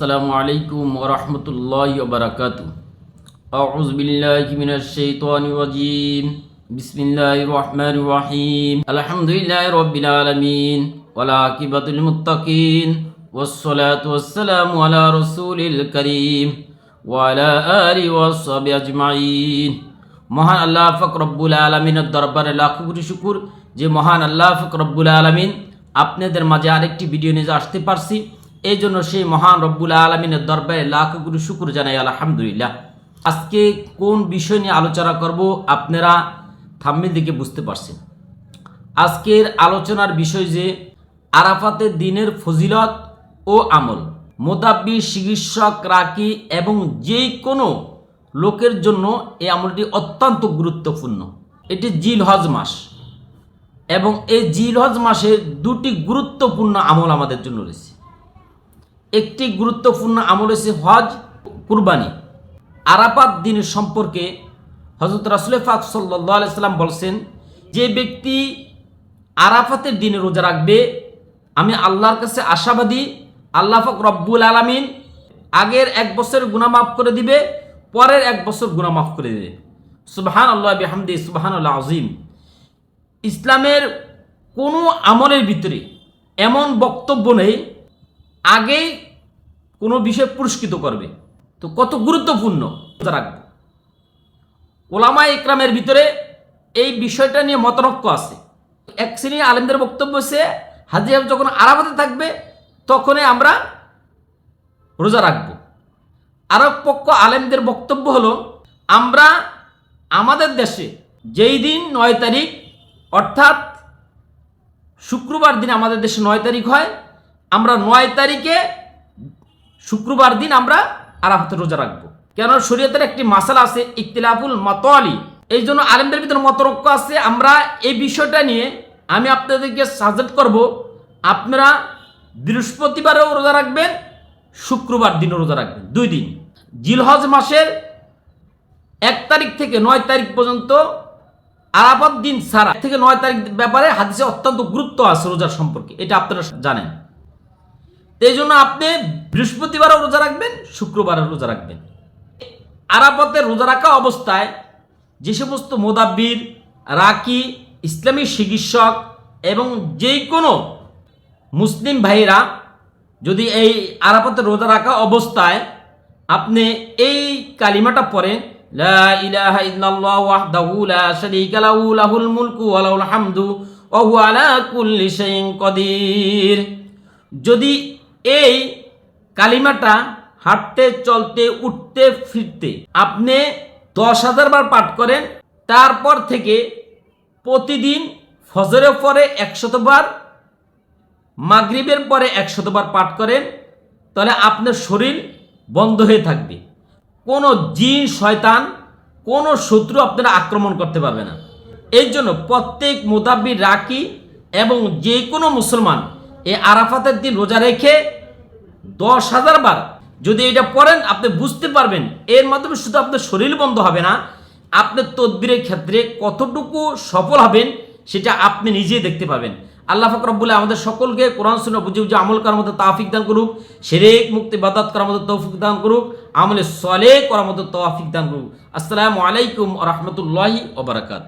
আসসালামু আলাইকুম ওরহমতুল্লাহ বারাকাত আউজ বিল্লাহ মিনাশ শাইতানির রাজিম বিসমিল্লাহির রহমানির রহিম আলহামদুলিল্লাহি রাব্বিল আলামিন ওয়ালা আকিবাতুল মুত্তাকিন والصلاة والسلام على رسول الكريم وعلى آله وصحبه أجمعين মহান আল্লাহ ফক রব্বুল আলমিনের দরবারে লাখো কোটি শুকুর যে মহান আল্লাহ ফক রব্বুল আলমিন আপনাদের মাঝে আরেকটি ভিডিও নিয়ে আসতে পারছি এই জন্য সেই মহান রব্বুল আলমিনের দরবারে লাখো কোটি শুকুর জানাই, আলহামদুলিল্লাহ। আজকে কোন বিষয় নিয়ে আলোচনা করব আপনারা থাম্মিল দিকে বুঝতে পারছেন। আজকের আলোচনার বিষয় যে আরাফাতের দিনের ফজিলত ও আমল মোদাব্বি চিকিৎসক, রাকি এবং যে কোনো লোকের জন্য এই আমলটি অত্যন্ত গুরুত্বপূর্ণ। এটি জিল হজ মাস এবং এই জিল হজ মাসে দুটি গুরুত্বপূর্ণ আমল আমাদের জন্য রয়েছে। একটি গুরুত্বপূর্ণ আমল হচ্ছে হজ, কুরবানি। আরাফাত দিনের সম্পর্কে হজরত রাসুল ফাক আলাইসাল্লাম বলছেন, যে ব্যক্তি আরাফাতের দিনে রোজা রাখবে, আমি আল্লাহর কাছে আশাবাদী, আল্লাহ ফাক রব্বুল আলমিন আগের এক বছরের গুণা মাফ করে দিবে, পরের এক বছর গুণা মাফ করে দিবে। সুবাহান আল্লাহ বিহামদি সুবাহান আল্লাহ আজিম ইসলামের কোনো আমলের ভিতরে এমন বক্তব্য নেই আগেই কোনো বিষয় পুরস্কৃত করবে। তো কত গুরুত্বপূর্ণ। রাখবে। ওলামা ইকরামের ভিতরে এই বিষয়টা নিয়ে মতনক্য আছে। এক শ্রেণির আলেমদের বক্তব্য সে হাজি যখন আরাফাতে থাকবে, তখনই আমরা রোজা রাখব। আর এক পক্ষ আলেমদের বক্তব্য হলো, আমরা আমাদের দেশে যেই দিন নয় তারিখ, অর্থাৎ শুক্রবার দিন আমাদের দেশে নয় তারিখ হয় আমরা নয় তারিখে শুক্রবার দিন আমরা আরাফাতে রোজা রাখব। কেন শরীয়তের একটি মাসালা আছে ইকতিলাফুল মতোয়ালি এই জন্য আলেমদের ভিতরে মতরক্য আছে। আমরা এই বিষয়টা নিয়ে আমি আপনাদেরকে সাজেস্ট করব, আপনারা বৃহস্পতিবারেও রোজা রাখবেন, শুক্রবার দিনও রোজা রাখবেন। দুই দিন। জিলহজ মাসের এক তারিখ থেকে নয় তারিখ পর্যন্ত আরাফাত দিন সারা থেকে নয় তারিখ ব্যাপারে হাদিসে অত্যন্ত গুরুত্ব আছে রোজার সম্পর্কে। এটা আপনারা জানেন। এই জন্য আপনি বৃহস্পতিবারও রোজা রাখবেন, শুক্রবারও রোজা রাখবেন। আরাফাতের রোজা রাখা অবস্থায় যে সমস্ত মোদাব্বির, রাকি, ইসলামী চিকিৎসক এবং যে কোনো মুসলিম ভাইরা যদি এই আরাফাতের রোজা রাখা অবস্থায় আপনি এই কালিমাটা পড়েন যদি এই কালিমাটা হাঁটতে, চলতে, উঠতে, ফিরতে আপনি দশ হাজার বার পাঠ করেন, তারপর থেকে প্রতিদিন ফজরের পরে একশতবার মাগরিবের পরে একশতবার পাঠ করেন, তাহলে আপনার শরীর বন্ধ হয়ে থাকবে। কোনো জিন, শয়তান, কোনো শত্রু আপনারা আক্রমণ করতে পারবে না। এই জন্য প্রত্যেক মোতাব্বির রাখি এবং যে কোনো মুসলমান এই আরাফাতের দিন রোজা রেখে দশ হাজার বার যদি এটা পড়েন, আপনি বুঝতে পারবেন। এর মাধ্যমে শুধু আপনার শরীর বন্ধ হবে না, আপনার তদবিরের ক্ষেত্রে কতটুকু সফল হবেন সেটা আপনি নিজেই দেখতে পাবেন আল্লাহ ফকরবুল্লাহ আমাদের সকলকে কোরআন শুনে বুঝে বুঝে আমল করার মতো তাফিক দান করুক সেরেক মুক্তি বাদাত করার মতো তৌফিক দান করুক, আমলে সলে করার মতো তৌফিক দান করুক। আসসালামু আলাইকুম রহমতুল্লাহি ওবরাকাত